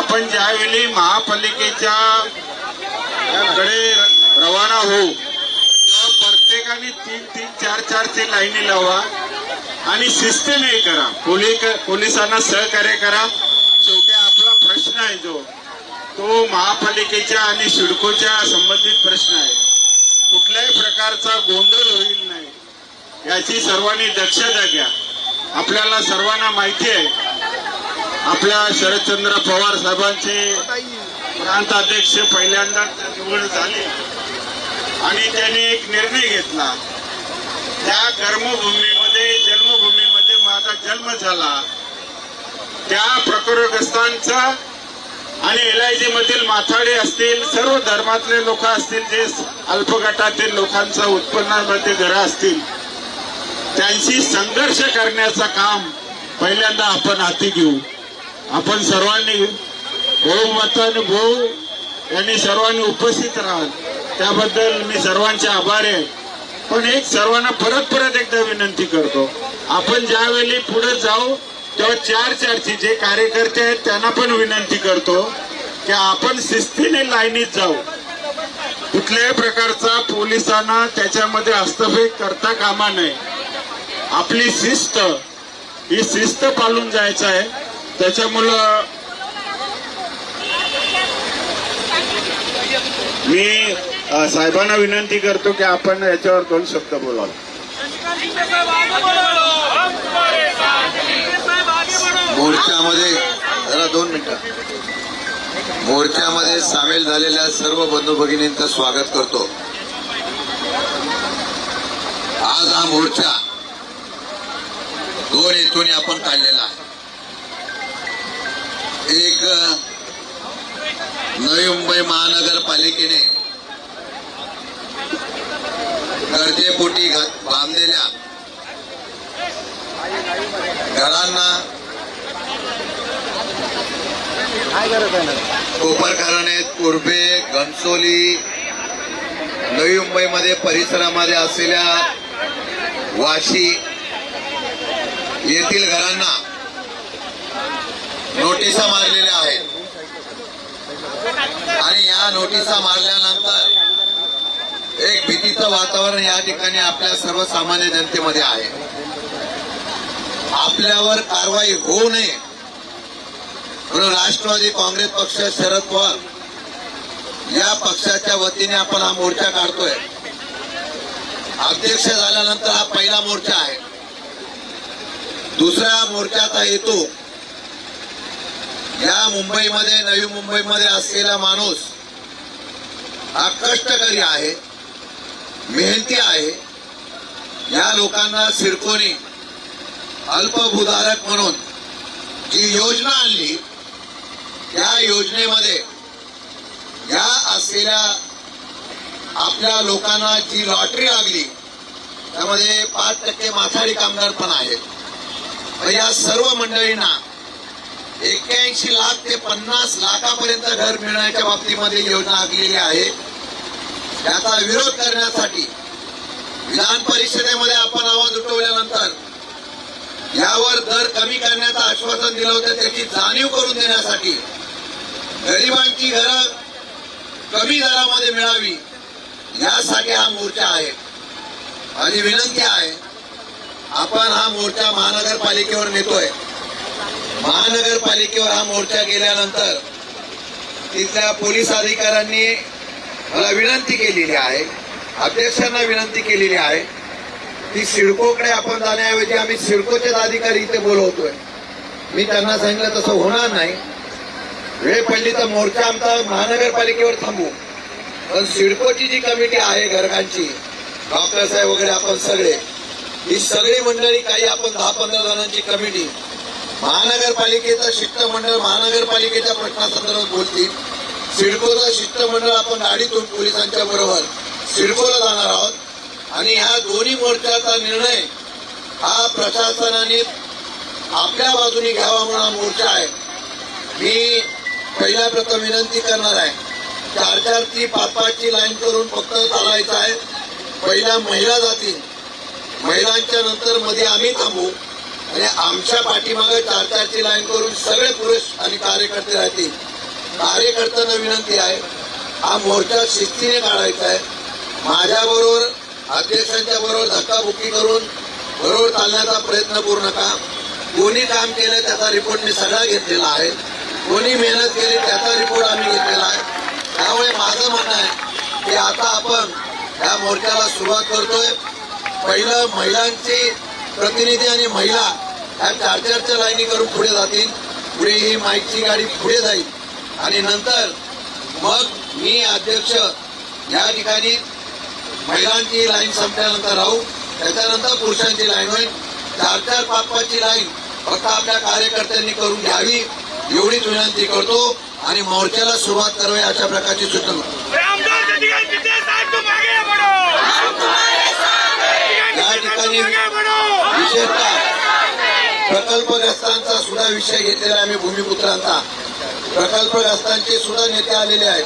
आपण ज्यावेळी महापालिकेच्या कडे रवाना होऊ तेव्हा प्रत्येकाने तीन तीन चार चारचे लाईनी लावा आणि शिस्तीने करा. पोलीस पोलिसांना सहकार्य करा. शेवटी आपला प्रश्न आहे जो तो महापालिकेच्या आणि सिडकोच्या संबंधित प्रश्न आहे. कुठल्याही प्रकारचा गोंधळ होईल नाही. याची सर्वांनी दक्षता घ्या. आपल्याला सर्वांना माहिती आहे आपल्या शरदचंद्र पवार साहेबांचे प्रांताध्यक्ष पहिल्यांदा निवड झाले. आणि त्यांनी एक निर्णय घेतला. त्या कर्मभूमीमध्ये जन्मभूमीमध्ये माझा जन्म झाला. त्या प्रकरग्रस्तांचा आणि एल आय जी मधील माथाडे असतील सर्व धर्मातले लोक असतील जे अल्पगटातील लोकांचा उत्पन्नामध्ये घरं असतील. त्यांशी संघर्ष करण्याचं काम पहिल्यांदा आपण हाती घेऊ. आपण सर्वांनी बहुमताने भाऊ यांनी सर्वांनी उपस्थित राहाल. त्याबद्दल मी सर्वांचे आभार आहे. पण एक सर्वांना परत परत एकदा विनंती करतो. आपण ज्यावेळी पुढे जाऊ तेव्हा चार चारची जे कार्यकर्ते आहेत त्यांना पण विनंती करतो की आपण शिस्तीने लाईनीत जाऊ. कुठल्याही प्रकारचा पोलिसांना त्याच्यामध्ये हस्तक्षेप करता कामा नये. आपली शिस्त ही शिस्त पाळून जायचं आहे. त्याच्यामुळं मी साहेबांना विनंती करतो की आपण याच्यावर दोन शब्द बोलावं. मोर्चामध्ये जरा दोन मिनिटं. मोर्चामध्ये सामील झालेल्या सर्व बंधू भगिनींचं स्वागत करतो. आज हा मोर्चा दोन हेतूने आपण काढलेला आहे. एक नवी मुंबई महानगरपालिकेने गरजेपोटी बांधलेल्या घरांना कोपरकारणे कुर्बे घनसोली नवी मुंबईमध्ये परिसरामध्ये असलेल्या वाशी येथील घरांना नोटिसा मारलेल्या आहेत. आणि या नोटिसा मारल्यानंतर एक भीतीचं वातावरण या ठिकाणी आपल्या सर्वसामान्य जनतेमध्ये आहे. आपल्यावर कारवाई होऊ नये. म्हणून राष्ट्रवादी काँग्रेस पक्ष शरद पवार या पक्षाच्या वतीने आपण हा मोर्चा काढतोय. अध्यक्ष झाल्यानंतर हा पहिला मोर्चा आहे. दुसऱ्या मोर्चाचा हेतू या मुंबईमध्ये नवी मुंबईमध्ये असलेला माणूस हा कष्टकरी आहे मेहनती आहे. या लोकांना सिडकोनी अल्पभूधारक म्हणून जी योजना आणली त्या योजनेमध्ये या असलेल्या आपल्या लोकांना जी लॉटरी लागली त्यामध्ये पाच टक्के माथाडी कामगार पण आहेत. तर या सर्व मंडळींना एक्क्याऐंशी लाख ते पन्नास लाखापर्यंत घर मिळण्याच्या बाबतीमध्ये योजना आखलेली आहे. त्याचा विरोध करण्यासाठी विधान परिषदेमध्ये आपण आवाज उठवल्यानंतर यावर दर कमी करण्याचं आश्वासन दिलं होतं. त्याची जाणीव करून देण्यासाठी गरिबांची घरं कमी दरामध्ये मिळावी यासाठी हा मोर्चा आहे. माझी विनंती आहे आपण हा मोर्चा महानगरपालिकेवर नेतोय. महानगरपालिकेवर हा मोर्चा गेल्यानंतर तिथल्या पोलीस अधिकाऱ्यांनी मला विनंती केलेली आहे अध्यक्षांना विनंती केलेली आहे की सिडकोकडे आपण जाण्याऐवजी आम्ही सिडकोचेच अधिकारी इथे बोलवतोय. मी त्यांना सांगितलं तसं होणार नाही. वेळ पडली तर मोर्चा आमचा महानगरपालिकेवर थांबू. पण सिडकोची जी कमिटी आहे घरकांची डॉक्टर साहेब वगैरे आपण सगळे ही सगळी मंडळी काही आपण दहा पंधरा जणांची कमिटी महानगरपालिकेचं शिष्टमंडळ महानगरपालिकेच्या प्रश्नासंदर्भात बोलतील. सिडकोचं शिष्टमंडळ आपण गाडीतून पोलिसांच्या बरोबर सिडकोला जाणार आहोत. आणि ह्या दोन्ही मोर्चाचा निर्णय हा प्रशासनाने आपल्या बाजूने घ्यावा म्हणून हा मोर्चा आहे. मी पहिल्या प्रथम विनंती करणार आहे. चार चारची पाच पाचची लाईन करून फक्त चालायचं आहे. पहिल्या महिला जातील. महिलांच्या नंतर मध्ये आम्ही थांबू. आणि आमच्या पाठीमागे चार चारची लाईन करून सगळे पुरुष आणि कार्यकर्ते राहतील. कार्यकर्त्यांना विनंती आहे हा मोर्चा शिस्तीने काढायचा आहे. माझ्याबरोबर अध्यक्षांच्या बरोबर धक्काबुक्की करून बरोबर चालण्याचा प्रयत्न करू नका. कोणी काम केलं त्याचा रिपोर्ट मी सगळा घेतलेला आहे. कोणी मेहनत केली त्याचा रिपोर्ट आम्ही घेतलेला आहे. त्यामुळे माझं म्हणणं आहे की आता आपण या मोर्चाला सुरुवात करतोय. पहिलं महिलांची प्रतिनिधी आणि महिला ह्या चार चारच्या लाईनी करून पुढे जातील. पुढे ही माईकची गाडी पुढे जाईल. आणि नंतर मग मी अध्यक्ष या ठिकाणी महिलांची लाईन संपल्यानंतर राहू. त्याच्यानंतर पुरुषांची लाईन होईल. चार चार पाच पाचची लाईन फक्त आपल्या कार्यकर्त्यांनी करून घ्यावी. एवढीच विनंती करतो आणि मोर्चाला सुरुवात करावी अशा प्रकारची सूचना. या ठिकाणी विशेषतः प्रकल्पग्रस्तांचा सुद्धा विषय घेतलेला आहे आम्ही भूमिपुत्रांचा. प्रकल्पग्रस्तांचे सुद्धा नेते आलेले आहेत.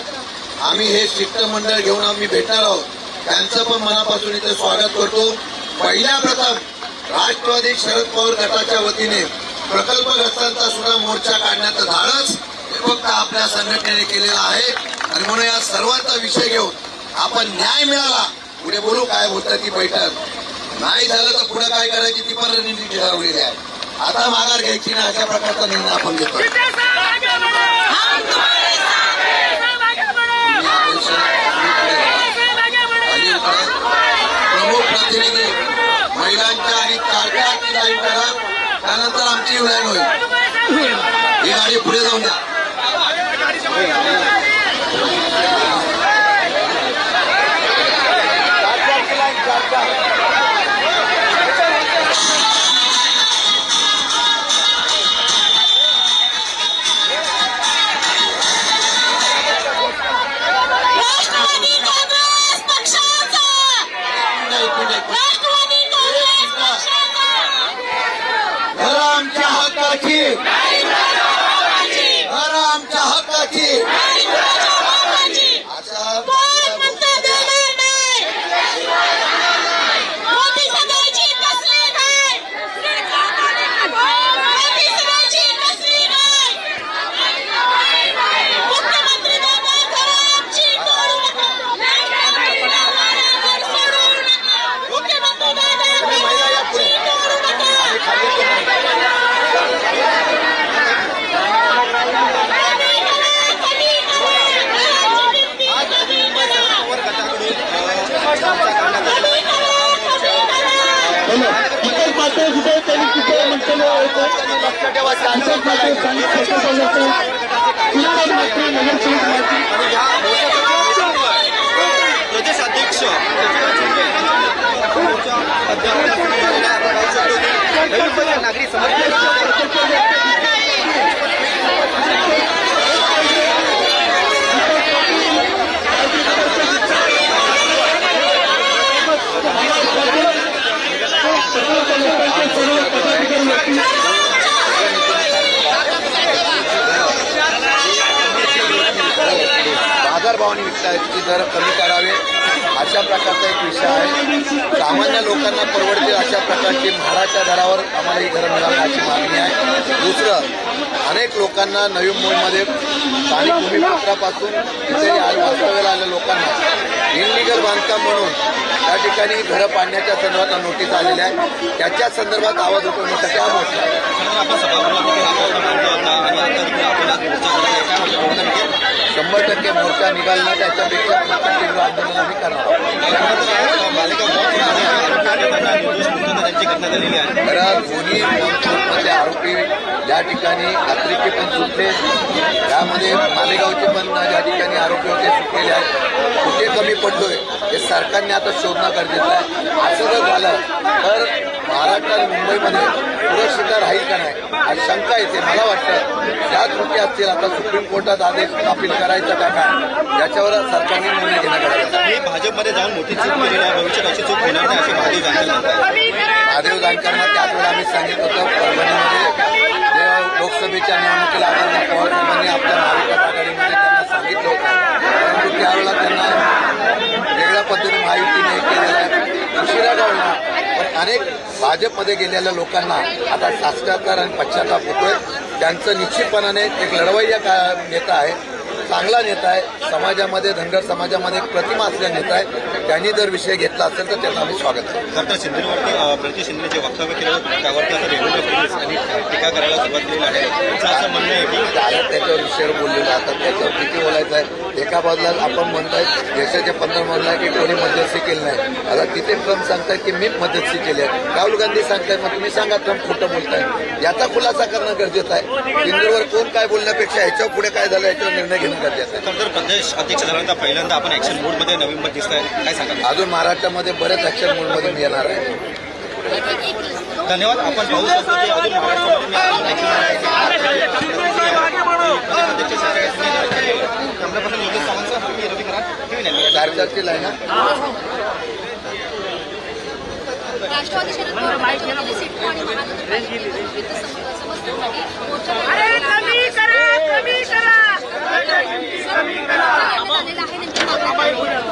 आम्ही हे शिष्टमंडळ घेऊन आम्ही भेटणार आहोत. त्यांचं पण मनापासून इथे स्वागत करतो. पहिल्या प्रथम राष्ट्रवादी शरद पवार गटाच्या वतीने प्रकल्पग्रस्तांचा सुद्धा मोर्चा काढण्याचं धाडस हे फक्त आपल्या संघटनेने केलेलं आहे. आणि म्हणून या सर्वांचा विषय घेऊन आपण न्याय मिळाला. पुढे बोलू काय बोलतात ती बैठक. नाही झालं तर पुढे काय करायची ती पण रणनीती ठरवलेली आहे. आता माघार घ्यायची ना अशा प्रकारचा निर्णय आपण घेतो हैं प्रमुख प्रतिनिधी महिलांच्या आणि कारखान्याची लाईन करा. त्यानंतर आमची लाईन होईल. ही गाडी पुढे जाऊन द्या. होतं इतर पातळ स्थानिक प्रशासनाचं कुठे मात्र नगरसेवक दर कमी करावे अशा प्रकारचा एक विषय आहे. सामान्य लोकांना परवडतील अशा प्रकारची महाराष्ट्र दरावर आम्हाला ही घरं मिळावी अशी मागणी आहे. दुसरं अनेक लोकांना नवी मुंबईमध्ये स्थानिक भूमिपुत्रापासून इथे वास्तव्याला आलेल्या लोकांना इनलिगल बांधकाम म्हणून या ठिकाणी घरं पाडण्याच्या संदर्भात नोटीस आलेल्या आहे. त्याच्या संदर्भात आवाज उठवण्यासाठी हा मोर्चा शंभर टक्के मोर्चा निघाला त्याच्यापेक्षा तीव्र आंदोलन आम्ही करणार तर दोन्ही मधले आरोपी या ठिकाणी अतिरिक्त पण सुटले. त्यामध्ये मालेगावचे पण ज्या ठिकाणी आरोपी होते सुटलेले आहेत. कुठे कमी पडलोय? हे सरकारने आता शोधणं गरजेचं आहे. असं जर झालं तर महाराष्ट्र आणि मुंबईमध्ये सुरक्षितता राहील का नाही? आणि शंका येते. मला वाटतं ज्या त्रुटी असतील आता सुप्रीम कोर्टात आदेश अपील करायचं का काय? याच्यावर सरकारने निर्णय घेणं गरजेचं आहे. मी भाजपमध्ये जाऊन मोठी चूक केलेली आहे भविष्यात अशी चूक होणार नाही असे महादेव जानकर महादेव जानकरांना त्याच वेळेला आम्ही सांगितलं होतं परभणीमध्ये लोकसभेच्या निवडणुकीला आदरणीय पवार साहेबांनी आपल्या महाविकास आघाडीमध्ये त्यांना सांगितलं होतं. परंतु त्यावेळेला त्यांना महायुतीने नाही केलेलं आहे. उशिरा का पण अनेक भाजपमध्ये गेलेल्या लोकांना आता साक्षात्कार आणि पश्चाताप होतोय. त्यांचं निश्चितपणाने एक लढवय्या का नेता आहे. चांगला नेता आहे. समाजामध्ये धनगर समाजामध्ये एक प्रतिमा असलेला नेता आहे. त्यांनी जर विषय घेतला असेल तर त्याचं आम्ही स्वागत करू खरं तर शिंदेवरती अ, प्रणिती शिंदे जे वक्तव्य केलं त्यावरती आता देवेंद्र फडणवीस यांनी टीका करायला सुरुवात केलेली आहे. असं म्हणणं आहे की झालं त्याच्यावर विषयावर बोललेलं आता त्याच्यावर किती बोलायचं आहे? एका बाजूला आपण म्हणताय देशाच्या पंधरा म्हणलाय की कोणी मध्यस्थी केली नाही. आता तिथे ट्रम्प सांगतायत की मी मध्यस्थी केली आहे. राहुल गांधी सांगतायत मग तुम्ही सांगा ट्रम्प खोटं बोलताय. याचा खुलासा करणं गरजेचं आहे. इंदूरवर कोण काय बोलण्यापेक्षा ह्याच्यावर पुढे काय झालं याच्यावर निर्णय घेणं गरजेचं आहे तर प्रदेश अध्यक्ष झाल्यानंतर पहिल्यांदा आपण ऍक्शन मोडमध्ये नवीन मत दिसत आहे काय सांगाल? अजून महाराष्ट्रामध्ये बरेच ऍक्शन मोडमध्ये मी येणार आहे. धन्यवाद. आपण पाहू शकतो की अजून महाराष्ट्रामध्ये मी अजून action प्रदेशाध्यक्ष कमलापासून योगेश सावंतसह मी रवी कराड टीव्ही नाईन. कार्यकर्तील आहे ना राष्ट्रवादी शरद पवार गटाच्या आणि सम- मोर्चा काढण्यात आहे नेमकी मागण्या काय?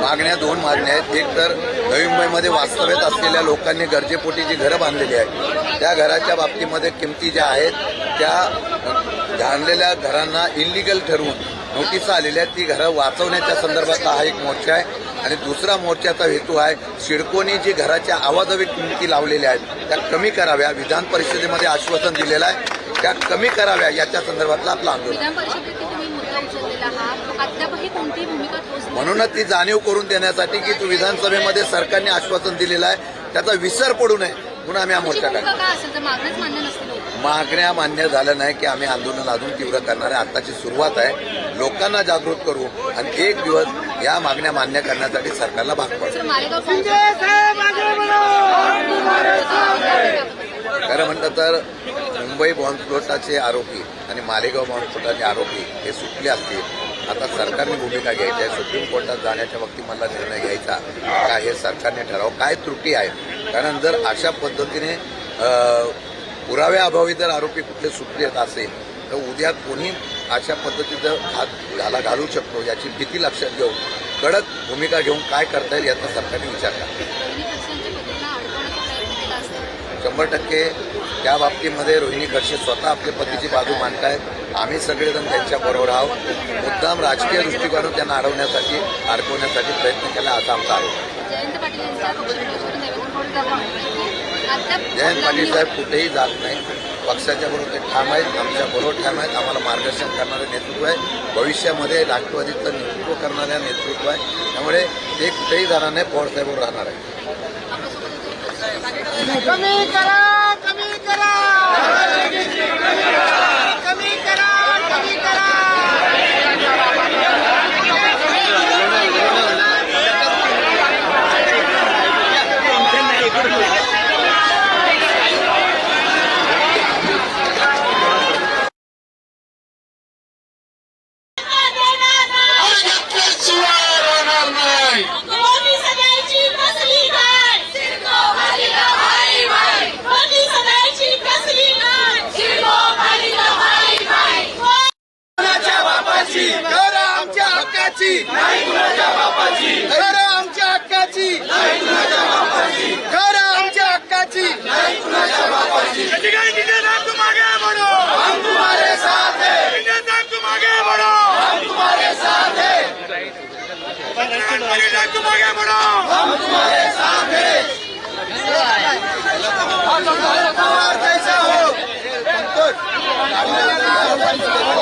मागण्या दोन मागण्या आहेत. एक तर नवी मुंबईमध्ये वास्तव्यात असलेल्या लोकांनी गरजेपोटी जी घरं बांधलेली आहेत. त्या घराच्या बाबतीमध्ये किमती ज्या आहेत त्या जाणलेल्या घरांना इलिगल ठरवून नोटिसा आलेल्या आहेत. ती घरं वाचवण्याच्या संदर्भातला हा एक मोर्चा आहे. आणि दुसरा मोर्चाचा हेतू आहे सिडकोनी जी घराच्या आवाजावी किमती लावलेल्या आहेत त्या कमी कराव्या. विधान परिषदेमध्ये आश्वासन दिलेलं आहे त्या कमी कराव्या याच्या संदर्भातला आपला आंदोलन विधान परिषदेत तुम्ही मुद्दा उचललेला आहात अद्यापही कोणतीही भूमिका ठोस नाही. म्हणूनच ती जाणीव करून देण्यासाठी की तू विधानसभेमध्ये सरकारने आश्वासन दिलेलं आहे त्याचा विसर पडू नये म्हणून आम्ही हा मोर्चा काढला. होत. मागण्या मान्य झाल्या नाही की आम्ही आंदोलन अजून तीव्र करणार आहे. आताची सुरुवात आहे. लोकांना जागृत करू आणि एक दिवस या मागण्या मान्य करण्यासाठी सरकारला भाग पडू. तर मालेगाव खरं म्हटलं तर मुंबई बॉम्बस्फोटाचे आरोपी आणि मालेगाव बॉम्बस्फोटाचे आरोपी हे सुटले असतील. आता सरकारने भूमिका घ्यायची आहे. सुप्रीम कोर्टात जाण्याच्या बाबतीत मला निर्णय घ्यायचा का हे सरकारने ठरावं. काय त्रुटी आहे? कारण जर अशा पद्धतीने पुराव्याअभावी जर आरोपी कुठले सुटले असेल तर उद्या कोणी अशा पद्धतीचं हात घाला घालू शकतो याची भीती लक्षात घेऊन कडक भूमिका घेऊन काय करता येईल याचा सरकारने विचार करा. शंभर टक्के त्या बाबतीमध्ये रोहिणी खडसे स्वतः आपल्या पतीची बाजू मांडतायत. आम्ही सगळेजण त्यांच्या बरोबर आहोत. मुद्दाम राजकीय दृष्टिकोनातून त्यांना अडवण्यासाठी अडकवण्यासाठी प्रयत्न केला असा आमचा आरोप. आहे. जयंत पाटील साहेब कुठेही जात नाही पक्षाच्या बरोबर ते ठाम आहेत आमच्या बरोबर ठाम आहेत. आम्हाला मार्गदर्शन करणारे नेतृत्व आहे. भविष्यामध्ये राष्ट्रवादीचं नेतृत्व करणाऱ्या नेतृत्व आहे. त्यामुळे ते कुठेही जाणार नाही पवार साहेबवर राहणार आहे. कमी करा कमी करा. कमी करा कमी करा. बापाजी नाही कुणाच्या बापाची खरं आमच्या हक्काची नाही कुणाच्या बापाची खरं आमच्या हक्काची नाही कुणाच्या बापाची हम तुम्हारे साथ है हम तुम्हारे साथ है हम तुम्हारे साथ है हम तुम्हारे साथ हो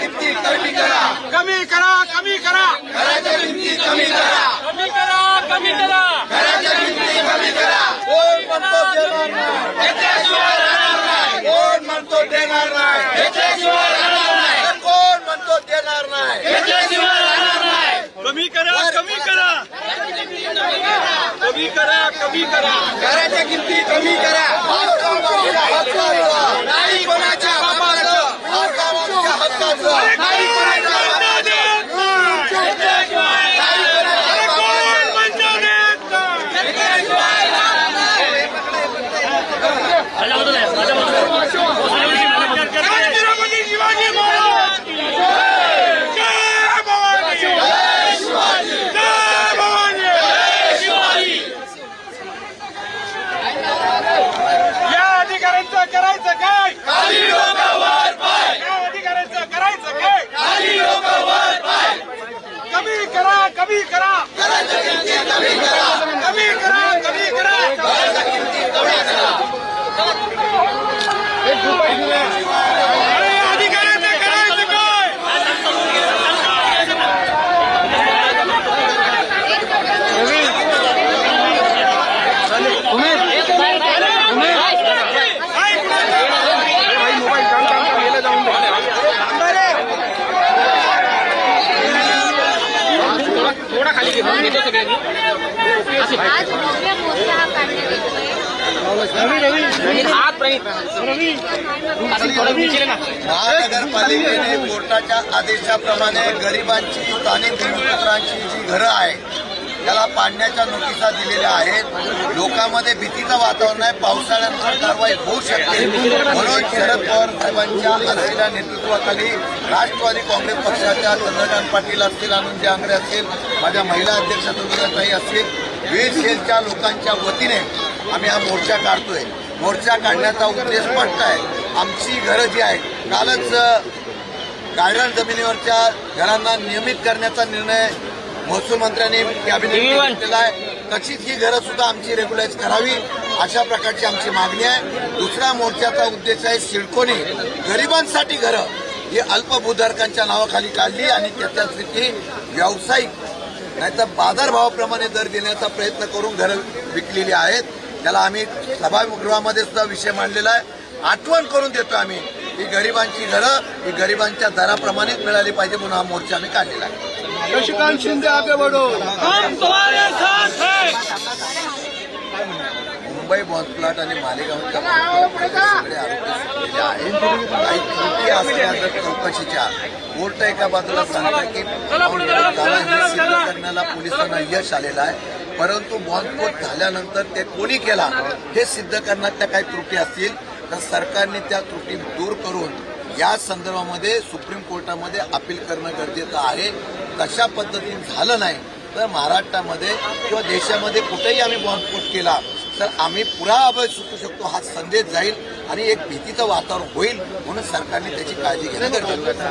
किमती कमी करा. कमी करा कमी करा. घराच्या किमती कमी करा. कमी करा कमी करा. घराच्या किमती कमी करा. कोण म्हणतो देणार नाही? कोण म्हणतो देणार नाही? कोण म्हणतो देणार नाही. कमी करा कमी करा. कमी करा कमी करा. घराच्या किमती कमी करा. नाही कोणाच्या बापाचं हक्काचं हक्काचं नाही कोणाच्या बापाचं छत्रपती शिवाजी महाराज जय भवानी जय भवानी या अधिकाऱ्यांचं करायचं? काय या अधिकाऱ्यांचं करायचं काय कमी करा कमी करा कमी करा कमी करा अरे अधिकाऱ्यांचं करायचं काय आज भव्य मोर्चा हा काढण्यात येतोय. महानगरपालिकेने कोर्टाच्या आदेशाप्रमाणे गरिबांची स्थानिक भूमिपुत्रांची जी घरं आहेत त्याला पाडण्याच्या नोटिसा दिलेल्या आहेत. लोकांमध्ये भीतीचं वातावरण आहे. पावसाळ्यानंतर कारवाई होऊ शकते. म्हणून शरद पवार साहेबांच्या असलेल्या नेतृत्वाखाली राष्ट्रवादी काँग्रेस पक्षाच्या चंद्रकांत पाटील असतील आनंद आंग्रे असतील माझ्या महिला अध्यक्ष सुंदरताई असतील वीर सेलच्या लोकांच्या वतीने आम्ही हा मोर्चा काढतोय. मोर्चा काढण्याचा उद्देश स्पष्ट आहे. आमची घरं जी आहेत कालच गायरान जमिनीवरच्या घरांना नियमित करण्याचा निर्णय महसूल मंत्र्यांनी कॅबिनेट घेतलेला आहे. तशीच ही घरं सुद्धा आमची रेग्युलाइज करावी अशा प्रकारची आमची मागणी आहे. दुसऱ्या मोर्चाचा उद्देश आहे सिडकोनी गरिबांसाठी घरं. ही अल्पभूधारकांच्या नावाखाली काढली आणि त्याच्यासाठी व्यावसायिक. नाहीतर बाजारभावाप्रमाणे दर देण्याचा प्रयत्न करून घरं विकलेली आहेत. त्याला आम्ही सभागृहामध्ये सुद्धा विषय मांडलेला आहे. आठवण करून देतो आम्ही. ही गरिबांची घरं ही गरिबांच्या दराप्रमाणेच मिळाली पाहिजे म्हणून हा मोर्चा आम्ही काढलेला आहे. शशिकांत शिंदे आगे बढ़ो मुंबई बॉम्बप्लॉट आणि मालेगावच्या बॉम्बप्लॉटमध्ये सगळे आरोपी सुटलेले आहेत. काही त्रुटी असल्या चौकशीच्या. कोर्ट एका बाजूला सांगतं की हे करण्याला पोलिसांना यश आलेलं आहे. परंतु बॉम्बस्फोट झाल्यानंतर ते कोणी केला हे सिद्ध करण्यात त्या काही त्रुटी असतील. तर सरकारने त्या त्रुटी दूर करून या संदर्भामध्ये सुप्रीम कोर्टामध्ये अपील करणं गरजेचं आहे. तशा पद्धतीने झालं नाही तर महाराष्ट्रामध्ये किंवा देशामध्ये कुठेही आम्ही बॉम्बस्फोट केला तर आम्ही पुरा अभय सुटू शकतो हा संदेश जाईल आणि एक भीतीचं वातावरण होईल म्हणून सरकारने त्याची काळजी घेणं गरजेचं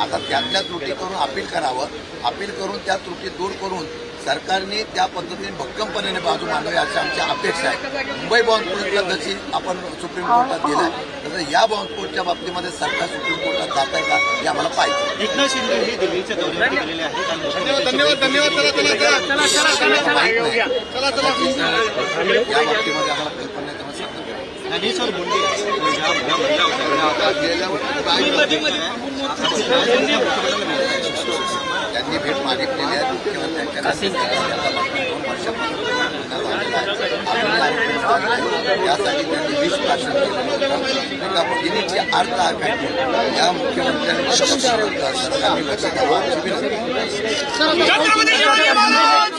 आता त्यातल्या त्रुटी करून अपील करावं. अपील करून त्या त्रुटी दूर करून सरकारने त्या पद्धतीने भक्कमपणे बाजू मांडावी अशी आमची अपेक्षा आहे. मुंबई बॉम्बस्फोटला जशी आपण सुप्रीम कोर्टात दिलाय. तसं या बॉम्बस्फोटच्या बाबतीमध्ये सरकार सुप्रीम कोर्टात जात आहे का हे आम्हाला पाहिजे. एकनाथ शिंदे हे दिल्लीच्या दौऱ्यावरती गेलेले आहेत. धन्यवाद धन्यवाद या बाबतीमध्ये आम्हाला कल्पना. ज्ञानेश्वर ज्या त्यांनी भेट मागितलेली आहे मुख्यमंत्र्यांच्या यासाठी त्यांनी विष भाषण केलं. अर्थ आखायची या मुख्यमंत्र्यांनी सरकारने लक्ष द्यावं अशी विनंती छत्रपती शिवाजी महाराज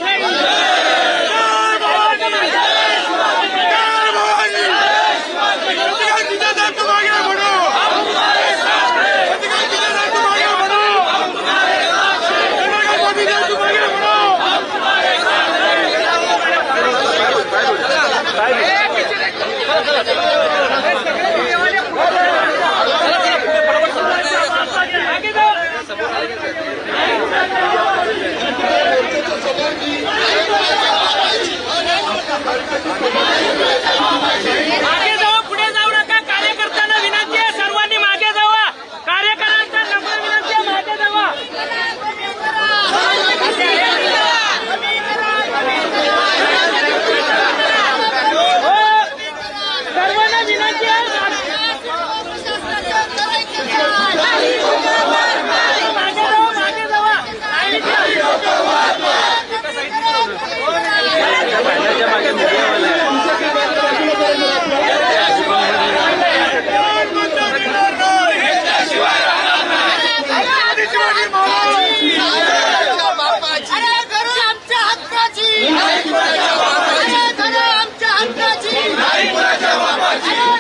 करा आमच्या हक्काची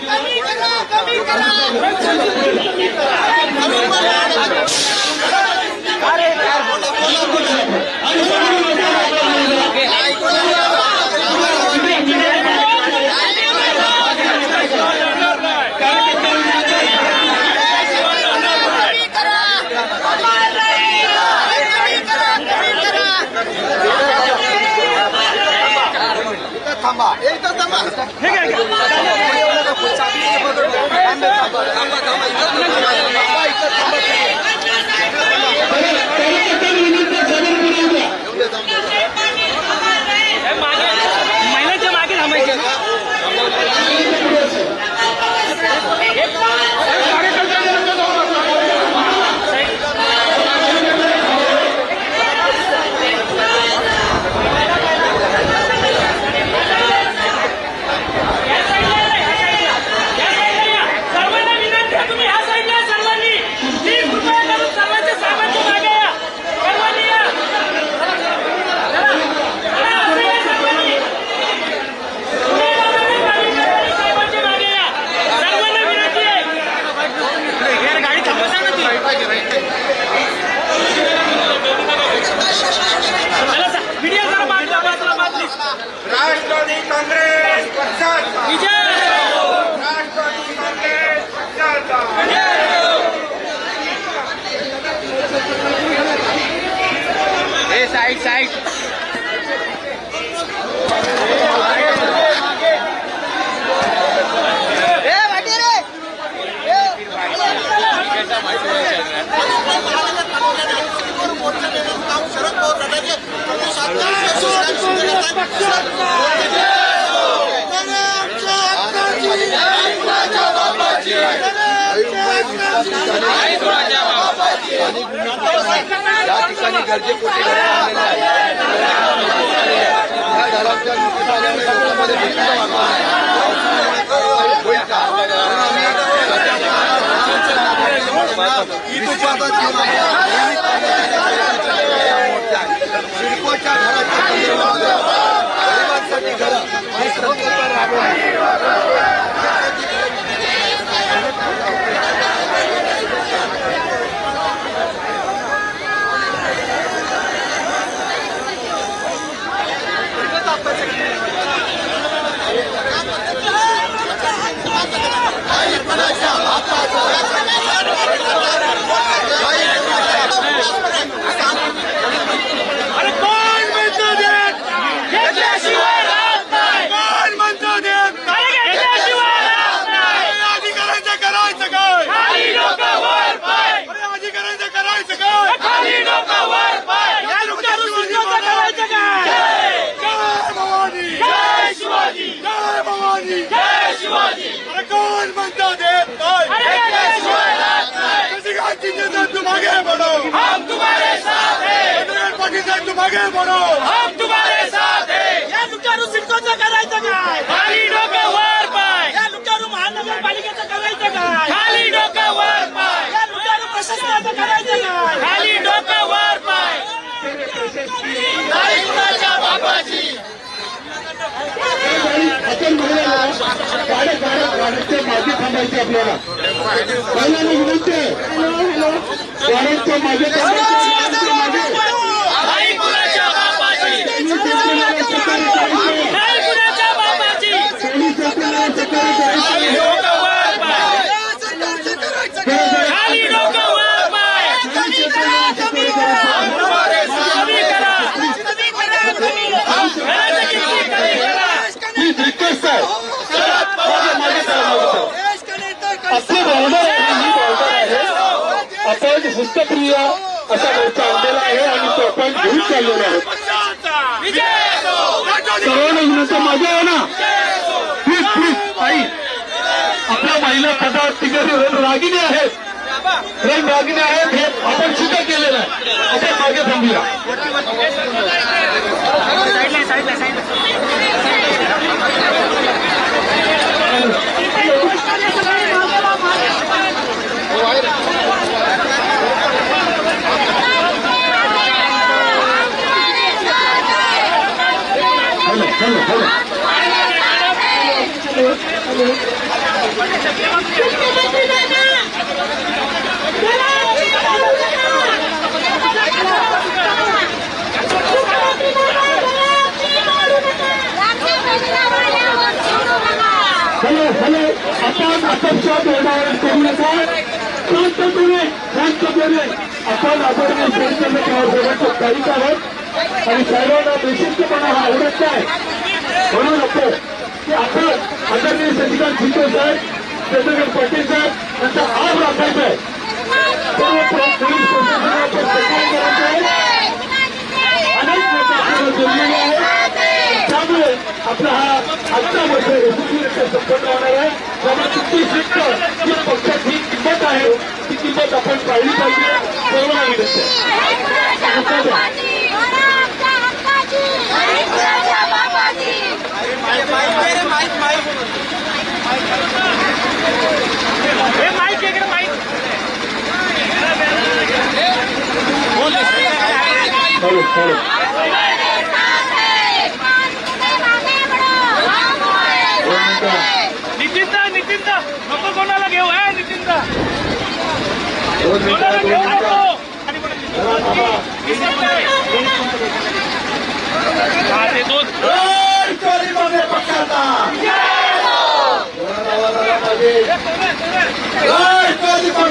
कमी करा कमी करा कमी करा कमी करा कमी या गरजेपोटी घरं बांधलेली आहेत या घराच्या नुकसानीमुळे घरामध्ये वातावरण आहे. होईल का? कारण आम्ही सिडकोच्या घराच्या गरिबांसाठी आणि कोण म्हणतो देत नाही अरे घेतल्याशिवाय राहत नाही किसी का चिन्ह तू मागे बढ़ो हम तुम्हारे साथ हैं चंद्रकांत पाटील साहेब तू मागे बढ़ो हम तुम्हारे साथ हैं या लुटारू सिडकोचं करायचं काय खाली डोकं वर पाय या लुटारू महानगरपालिकेचं करायचं काय खाली डोकं वर पाय या लुटारू प्रशासनाचं करायचं काय खाली डोकं वर पाय नाही कुणाच्या बापाची आपण म्हणूया गाड्या गाड्या गाड्यांच्या मागे थांबायचे आपल्याला. पहिल्यांदा विनंती आहे. गाड्यांच्या मागे थांबायचे. गाड्यांच्या मागे नाही कुणाच्या बापाची नाही कुणाच्या बापाची पोलीस आपल्याला सकाळी करायचं डोकं वर पाय खाली डोकं वर पाय कमी करा कमी करा घराचं किती कमी करा ही रिक्वेस्ट आहे मागे मागे चला, मागे चला. आपली भावना आहे ही भावना आहे आपण असा मोर्चा आणलेला आहे आणि तो आपण घेऊन चाललेलो आहोत. सर्वांना विनंती मागे आहे ना? प्लीज प्लीज आई. आपल्या महिला पदावर तिकडे रागिनी आहेत. रेल रागिनी आहेत हे आपण सुद्धा केलेलं आहे. आपण मागे थांबूया. हॅलो हॅलो हॅलो हॅलो आपण अपेक्षा धोरणावर करू नका शांत करू शांत करू आपण आपण सगळ्यांचं तारीख आहोत आणि सर्वांना निश्चितपणा हा आवडत नाही म्हणून नको की आपण आदरणीय सचिकांत शिंदे साहेब चंद्रकांत पाटील साहेब यांचा आज राखायचा आहे सर्व पोलीस प्रशासनाचं सन्मान करायचं आहे अनेक लोक आपल्याला जोडलेले आहेत त्यामुळे आपला हा आजचा वर्ष यशस्वीरित्या संपन्न होणार आहे त्यामुळे तुमची शिस्त ही पक्षाची किंमत आहे ती किंमत आपण पाहिली पाहिजे सर्वांना विनंती आहे. हे माईक इकडे माईक हॅलो हॅलो नितीनदा नितीनदा नको कोणाला घेऊ आहे नितीनदा दोन कोणाला मिनिटं घेऊ दोन नको मिनिटं नितीनदा आहे. हा, ते दोन राष्ट्रवादी काँग्रेस पक्षाचा राष्ट्रवादी काँग्रेस पक्षाचा कोण म्हणतो देणार नाही बरं आमच्या हक्काची बरं आमच्या हक्काची बरं आमच्या हक्काची नाही चलेगी नाही चलेगी नाही चलेगी नाही चलेगी साहेब,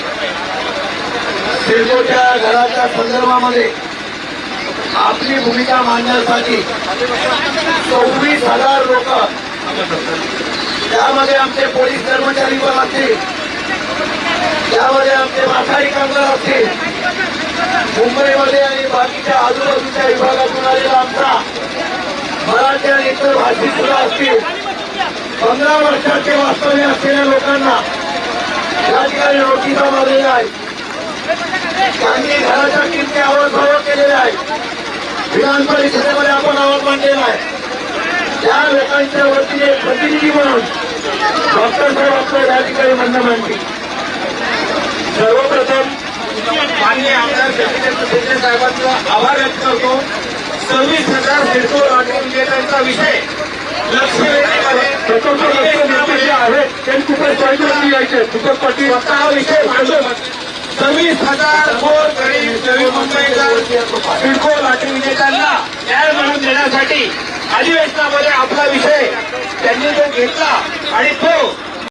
सिडकोच्या घराच्या संदर्भामध्ये आपली भूमिका मांडण्यासाठी सव्वीस हजार लोक त्यामध्ये आमचे पोलीस कर्मचारी पण असतील. त्यामध्ये आमचे माथाडी कामगार असतील. मुंबईमध्ये आणि बाकीच्या आजूबाजूच्या विभागातून आलेला आमचा मराठी आणि इतर भाषिक सुद्धा असतील. पंधरा वर्षाचे वास्तव्य असलेल्या लोकांना या ठिकाणी नोटिसा मारलेल्या आहेत त्यांनी घराच्या किमती आवडसावड केलेल्या आहेत. विधान परिषदेमध्ये आपण आवाज मांडलेला आहे. त्या लोकांच्या वतीने प्रतिनिधी म्हणून डॉक्टर साहेब आपलं या ठिकाणी म्हणणं मांडतील सर्वप्रथम माननीय आमदार शिंदे साहेबांचा आभार व्यक्त करतो. सव्वीस हजार सिडको लॉटरी विजेत्यांचा विषय लक्ष प्रकल्प जे आहेत त्यांनी कुठे पाहिजे यायचे तुझं पाटील स्वतः हा विषय मांडून सव्वीस हजार कोर गरीब नवी मुंबईचा सिडको लॉटरी विजेत्यांना न्याय मिळवून देण्यासाठी अधिवेशनामध्ये आपला विषय त्यांनी जो घेतला आणि तो